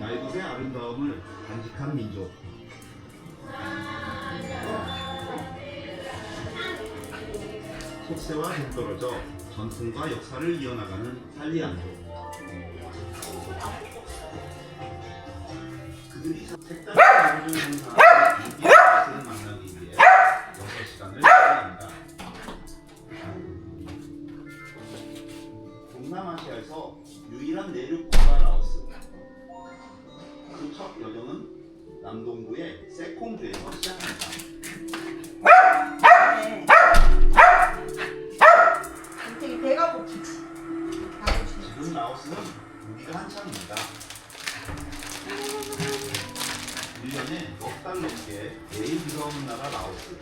나이곳의 아름다움을 간직한 민족. 속세와 동떨어져 전통과 역사를 이어나가는 살리안족. 그들이 색다른 동남아시아에서 유일한 내륙 국가 라오스. 그 첫 여정은 남동부의 세콩주에서 시작합니다. 네. 되게 배가 고프지. 지금 라오스는 무기가 한창입니다. 1년에 넉달 넘게 매일 들어오는 나라 라오스.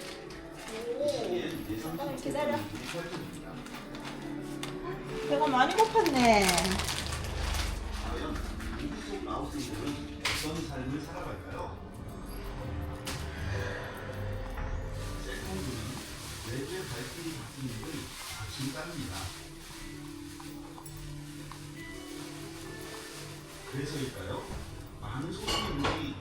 이 시기엔 예상 잠깐만 속도 기다려. 분위기이 펼쳐집니다. 배가 많이 고팠네. 그래서일까요? 많은 소수민들이